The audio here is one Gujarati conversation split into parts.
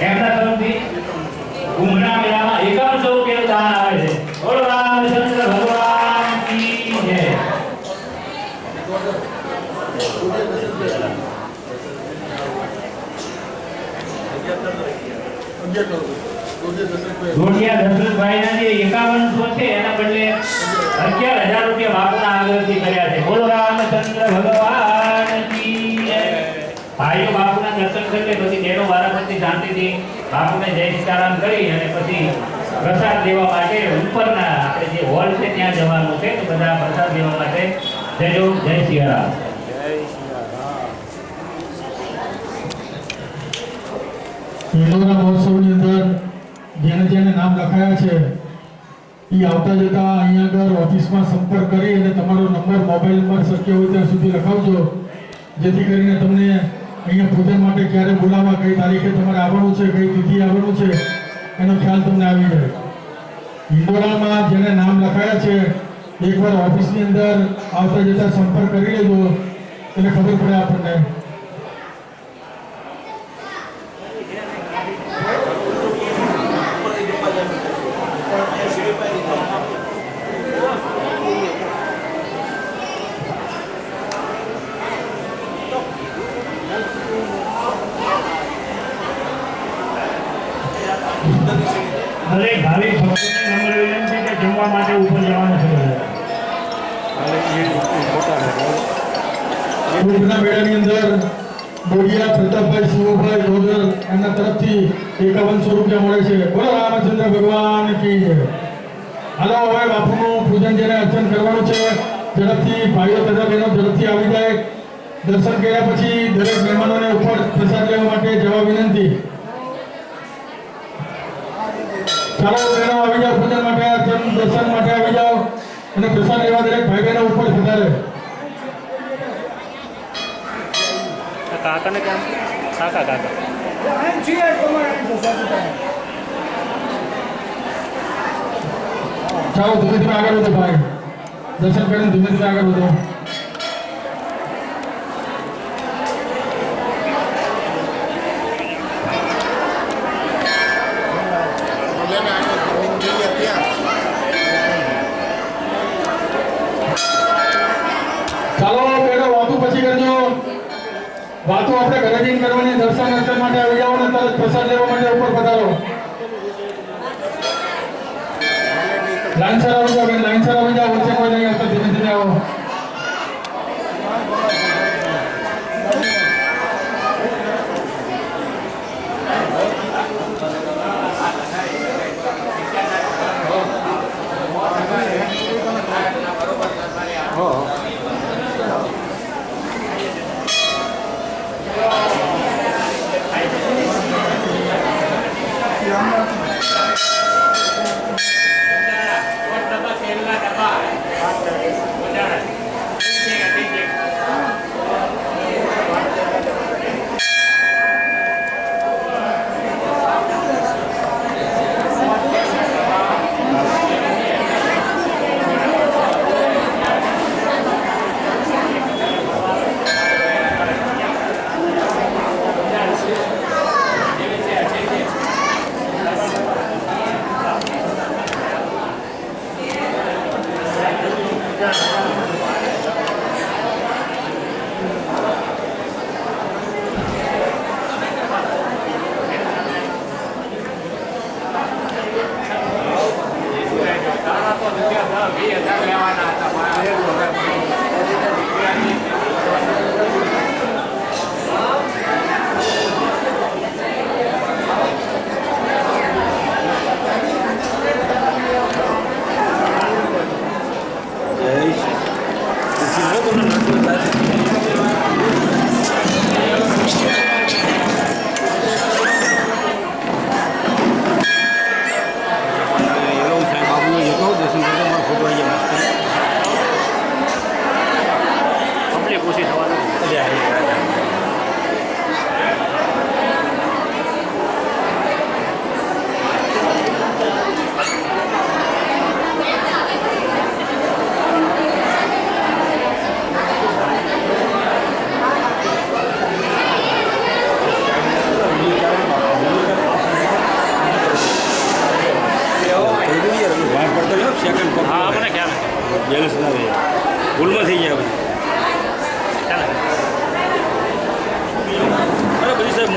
એમના તરફથી ઉમરા મેળામાં એકમ સૌ રૂપિયાનું દાન આવે છે. બોલો રામચંદ્ર ભગવાન કી જય. ધોળિયા દશરથભાઈ ના જે એકાવનસો બાપુના દર્શન કરી લે પછી બહેનો વારાફરતી શાંતિથી બાપુને જય સીતારામ કરી અને પછી પ્રસાદ લેવા માટે ઉપરના આપણે જે હોલ છે ત્યાં જવાનું છે, તો બધા પ્રસાદ લેવા માટે જજો જય સિયારામ હિલોરા મહોત્સવની અંદર જેને જેને નામ લખાયા છે, એ આવતા જતા અહીંયા આગળ ઓફિસમાં સંપર્ક કરી અને તમારો નંબર, મોબાઈલ નંબર શક્ય હોય ત્યાં સુધી લખાવજો. જેથી કરીને તમને અહીંયા પૂજન માટે ક્યારે બોલાવવા કઈ તારીખે તમારે આવવાનું છે, કઈ તિથિ આવવાનું છે, એનો ખ્યાલ તમને આવી જાય. હિંડોળામાં જેને નામ લખાયા છે, એકવાર ઓફિસની અંદર આવતા જતા સંપર્ક કરી લેજો, એટલે ખબર પડે આપણને. દરેક ભાવિક ભક્તોને નમ્ર વિનંતી કે જમવા માટે ઉપર જવાનું છે કુંભના મેળાની અંદર બોડિયા પ્રતાપભાઈ શિવભાઈ ગોદર એમના તરફથી એકાવનસો રૂપિયા મળે છે. બોલો, રામચંદ્ર ભગવાન કી જય. હાલો, હવે બાપુનું પૂજન જેને અર્ચન કરવાનું છે, ઝડપથી ભાઈઓ તથા બહેનો ઝડપથી આવી જાય. દર્શન કર્યા પછી દરેક મહેમાનોને ઉપર પ્રસાદ લેવા માટે જવા વિનંતી ચાલો બહેનો આવી જાઓ પૂજન માટે અર્ચન દર્શન માટે આવી જાઓ અને પૈસા લેવા દરેક ભાઈ બહેનો ઉપર પધારે કાકાને કેમ? કાકા કાકા. ચાલો ધીમે ધીમે આગળ વધો ભાઈ. દર્શન કરીને ધીમે ધીમે આગળ વધો. ચાલો પેલો વાતો પછી કરજો. વાતો આપણે ઘરે જઈને કરવાની, દર્શન અંતર માટે આવી જાઓ ને તરત પ્રસાદ લેવા માટે ઉપર પધારો. લાઈન સર આવી જાઓ લાઈન સર આવી જાઓ વચ્ચે કોઈ નહીં આવતા ધીમે ધીમે આવો.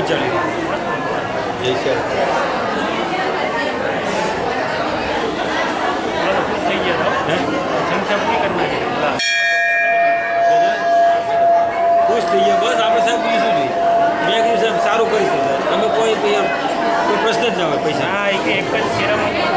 મોજ ચાલી જય શ્રી ખુશ થઈ ગયા બસ આપણે સાહેબ બીજું નહીં મેં કીધું સાહેબ સારું કરીશું તમે કોઈ કોઈ પ્રશ્ન જ ના હોય પૈસા. હા એક એક જ ફેરામાં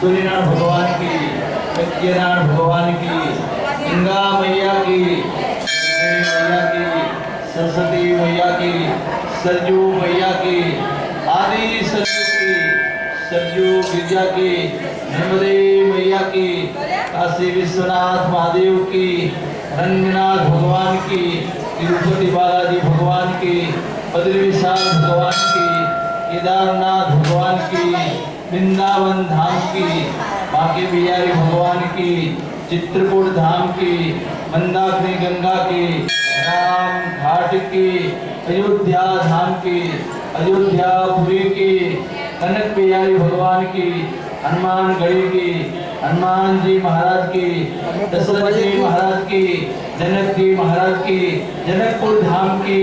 सूर्यनारायण भगवान की, सत्यनारायण भगवान की, गंगा मैया की मैया की, सरस्वती मैया की, सरजू मैया की, आदि सरजू की, सरजू गिरजा की, नर्मदे मैया की, काशी विश्वनाथ महादेव की, रंगनाथ भगवान की, तिरुपति बालाजी भगवान की बद्री भगवान की, केदारनाथ भगवान की वृंदावन धाम की, बाकी बिहारी भगवान की, चित्रकूट धाम की, मंदाकिनी गंगा की, राम घाट की, अयोध्या धाम की अयोध्यापुरी की, कनक बिहारी भगवान की, हनुमान गढ़ी की, हनुमान जी महाराज की, दशरथ जी महाराज की, जनक जी महाराज की, जनकपुर धाम की,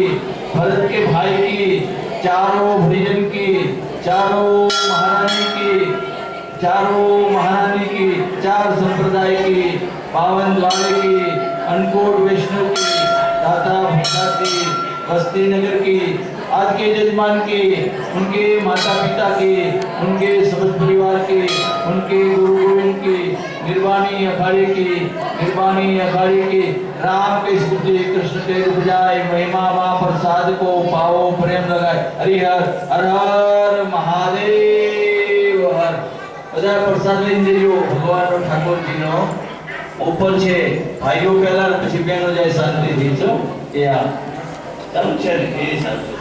भरत के भाई की, चारों भरिजन की, चारों महारानी की, चारों महारानी की, चार संप्रदाय की पावन वाले की अनकोट वैष्णव की, दाता भक्ता की, बस्ती नगर की, आज के जजमान के, उनके माता पिता के, उनके समस्त परिवार के, उनके गुरु गोविंद की, निर्वाणी अखाड़े की, निर्वाणी अखाड़े की, राम के सूते कृष्ण के बजाय महिमा माँ प्रसाद को पाओ, प्रेम लगाए। हरिहर हर हर महादेव। બધા પ્રસાદ લઈને જજો ભગવાનનો ઠાકોરજીનો ઉપર છે, ભાઈઓ પહેલા, પછી બહેનો જાય શાંતિથી છો એ આ. ચાલુ છે ને એ સારું